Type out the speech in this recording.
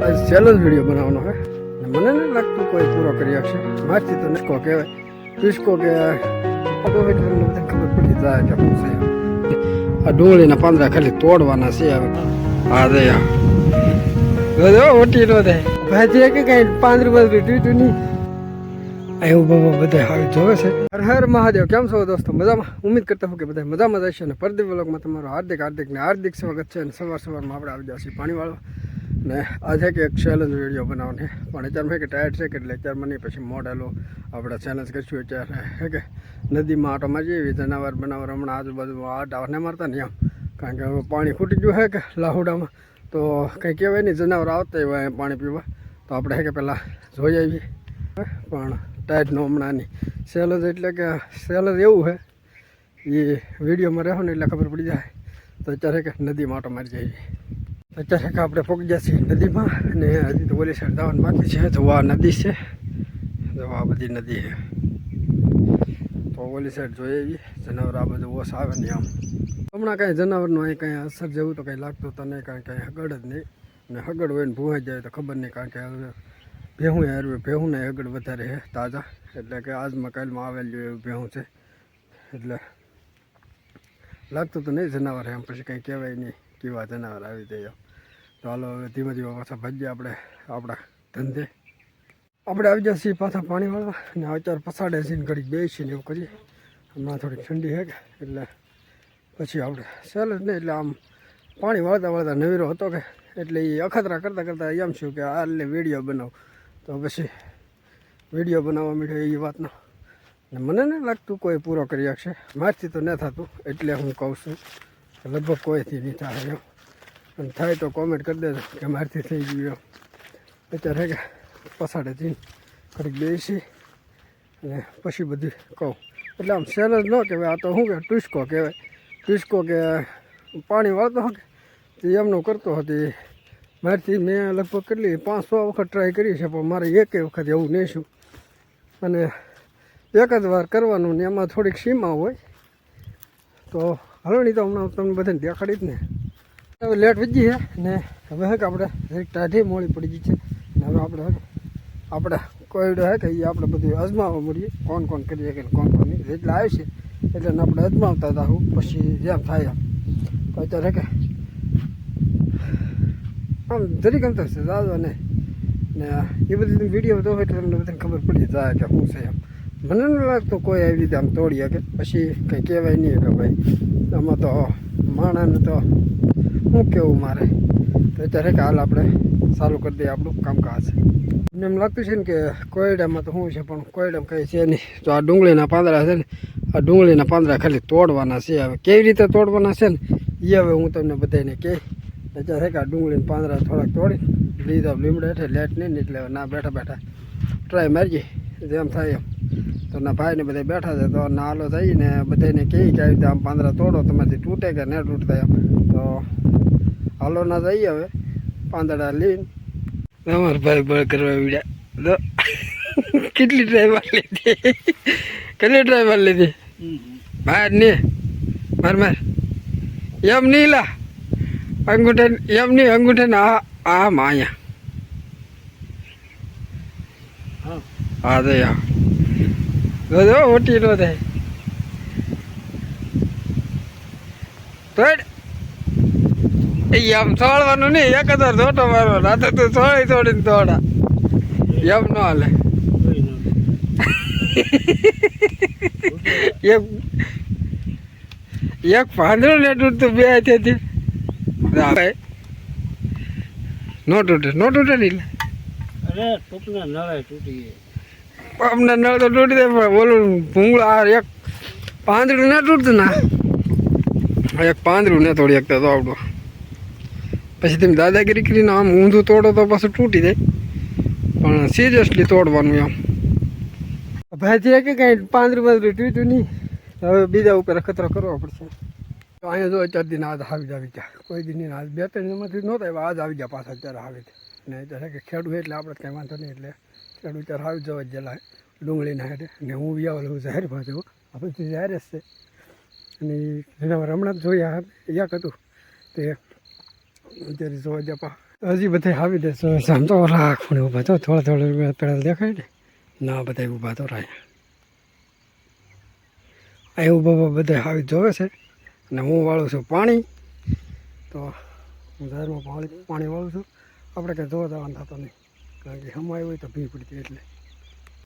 આજ challenge video બનાવવાનો હે મને નહીં લાગતું કોઈ પૂરો કરી આપશે મારથી તો નકો કહેવાય પિસ્કો કે ખબર પડી જાય શું છે આ ડુંગળીના પાંદડા ખાલી તોડવાના છે હવે હા દે જો ઓટી નો થાય ભાજી કે કઈ પાંદડું બાંદડું તૂટ્યું નહીં એવું બાબા બધા હાલ જોવે છે હર હર મહાદેવ કેમ છો દોસ્તો મજામાં ઉમેદ કરતા હું કે બધા મજામાં જ હશે અને પરદીપ વ્લોગમાં તમારું હાર્દિક હાર્દિક ને હાર્દિક સ્વાગત છે। અને સવાર સવારમાં આપણે આવી જશે પાણીવાળો ને આજે કે એક ચેલેન્જ વીડિયો બનાવવાનો. પણ અત્યારે મેં કે ટાયર છે એટલે અત્યારે મને પછી મોડેલો આપણે ચેલેન્જ કરીશું અત્યારે, હે કે? નદીમાં આટો મારી એવી જનાવર બનાવર હમણાં આજુબાજુ આટા ને મારતા નહીં આમ કારણ કે હવે પાણી ખૂટી ગયું હે કે લાહુડામાં. તો કંઈ કહેવાય નહીં, જનાવર આવતા હોય પાણી પીવા. તો આપણે હે કે પહેલાં જોઈ આવીએ. પણ ટાઈટનો હમણાંની સેલેન્જ એટલે કે સેલજ એવું છે એ વિડીયોમાં રહેવાનું એટલે ખબર પડી જાય. તો અત્યારે કે નદીમાં આટો મારી જઈએ. અત્યારે આપણે પહોંચી ગયા છીએ નદીમાં અને હજી તો ઓલી સાઈડ જવાનું બાકી છે. તો આ નદી છે તો આ બધી નદી છે. તો ઓલી જોઈએ એવી જનાવર આ બધું ઓસ આવે ને આમ. હમણાં કાંઈ જનાવરનું અહીં કાંઈ અસર જેવું તો કંઈ લાગતું તો નહીં કારણ કે હગડ જ નહીં. અને હગડ હોય ને ભૂવાઈ જાય તો ખબર નહીં કારણ કે ભેહું હારવે, ભેહું ને આગળ વધારે છે તાજા. એટલે કે આજમાં કાલમાં આવેલું એવું ભેહું છે. એટલે લાગતું તો નહીં જનાવર એમ પછી કંઈ કહેવાય નહીં કેવા જનાવર આવી જાય હાલો હવે ધીમે ધીમે પાછા ભાજીએ આપણે, આપણા ધંધે. આપણે આવી જઈએ પાછા પાણી વાળવા અને અત્યારે પસાડે છીએ ઘડીક બેસીએ ને એવું કરીએ. હમણાં થોડીક ઠંડી કે, એટલે પછી આપણે સહેલ જ નહીં, એટલે આમ પાણી વાળતા વાળતા નવીરો હતો કે, એટલે એ અખતરા કરતાં કરતાં એમ છું કે આ એટલે વીડિયો બનાવ. તો પછી વીડિયો બનાવવા માંડ્યો એ વાતનો. ને મને નહીં લાગતું કોઈ પૂરો કરી શકશે મારથી તો ન થતું, એટલે હું કહું છું લગભગ કોઈથી નહીં થાય એમ. અને થાય તો કોમેન્ટ કરી દેજો કે મારથી થઈ ગયું એમ. અત્યારે પછાડે જઈને ઘડીક બેસી અને પછી બધું કહું. એટલે આમ સેલ જ ન કહેવાય, આ તો શું કે ટુસ્કો કહેવાય. ટુસ્કો કે પાણી વાળતો હોય તે એમનું કરતો હતો મારથી મેં લગભગ કેટલી, પાંચ સો વખત ટ્રાય કરી છે, પણ મારે એક વખત એવું નહીં અને એક જ વાર કરવાનું ને એમાં થોડીક સીમા હોય. તો નહીં તો હમણાં તમને બધાને દેખાડી જ ને. હવે લેટ વીજી છે ને હવે હે કે આપણે ટાઢી મોડી પડી ગઈ છે. ને હવે આપણે આપણે કોયડો હે કે એ આપણે બધું અજમાવવા મળીએ. કોણ કોણ કરીએ કે કોણ કોણ નહીં. એટલે આવે છે એટલે આપણે અજમાવતા હતા હું પછી જેમ થાય એમ. અત્યારે હે કે આમ જરી અંતર છે, દાદો ને એ બધી વીડિયો તો એટલે તમને બધાને ખબર પડી જાય કે શું છે એમ. મને ન લાગતું કોઈ આવી રીતે આમ તોડી શકે પછી કંઈ કહેવાય નહીં એટલે ભાઈ. આમાં તો માણસને તો શું કેવું મારે? તો અત્યારે કે હાલ આપણે ચાલુ કરી દઈએ આપણું કામકાજ. મને એમ લાગતું છે ને કે કોયડામાં તો શું છે, પણ કોયડામાં કંઈ છે નહીં. તો આ ડુંગળીના પાંદડા છે ને, આ ડુંગળીના પાંદડા ખાલી તોડવાના છે હવે. કેવી રીતે તોડવાના છે ને એ હવે હું તમને બધાને કહે. અત્યારે કે આ ડુંગળીના પાંદડા થોડાક તોડી, લીધા લીમડા એટલે લેટ નહીં એટલે ના બેઠા બેઠા ટ્રાય મારીએ જેમ થાય એમ. તો ના ભાઈને બધા બેઠા છે, તો ના હાલો થઈને બધાને કહે કે આવી રીતે આમ પાંદડા તોડો, તમારાથી તૂટે કે ન તૂટતા એમ. તો હાલો ના જઈએ હવે. પાંદડા લઈને. અમારા ભાઈ બળ કરવા વિડ્યા. તો કેટલી ડ્રાઈવર લીધી? કેટલી ડ્રાઈવર લીધી? બહાર ને. માર માર. એમ નહીં લા. અંગૂઠે એમ નહીં અંગૂઠે ને આ આ માયા હા. તો યા. બધો ઓટી નો થાય. એમ છોડવાનું નહીં એક હજાર છોટો મારવાનો. આ તો તું છોડી છોડીને તોડા એમ ન હાલે. એક એક પાંદડું ને તૂટતું બે તેથી નો તૂટે નો તૂટે નહીં અમને નળ તો તૂટી જાય પણ ઓલું ભૂંગળું આ એક પાંદડું ના તૂટતું ના એક પાંદડું ને થોડી એક તો આવડું પછી તમે દાદાગીરી કરીને આમ ઊંધું તોડો તો પાછું તૂટી જાય. પણ સિરિયસલી તોડવાનું એમ. છે કે કાંઈ પાંદરું પાંદરું તૂટ્યું નહીં. હવે બીજા ઉપર ખતરો કરવો પડશે. તો અહીંયા જો ચાર દિન આજ આવી જ આવી ગયા. કોઈ દિન આજ બે ત્રણ દિનમાંથી નહોતા આવ્યા, આજ આવી ગયા પાછા અત્યારે આવે ને અત્યારે કે ખેડૂત એટલે આપણે કંઈ વાંધો નહીં, એટલે ખેડૂત ત્યારે આવી જવા જેલા ડુંગળીના હેઠે. ને હું વ્યાવલ હું જાહેર ભાજો આપણે તો જાહેર જ છે. અને એના હમણાં જ જોયા, એક હતું તે અત્યારે જોવા જપા હજી બધા આવી દે આમ તો ઓલા ખૂણે ઊભા તો થોડા થોડા પેડા દેખાય ને, ના બધા ઊભા તો રહ્યા. અહીં ઊભા બધા આવી જોવે છે. અને હું વાળું છું પાણી. તો હું ઝાડમાં પાણી પાણી વાળું છું. આપણે કંઈ જોવા જવાનું થતો નહીં. કારણ કે હમાય હોય તો ભી પડતી એટલે.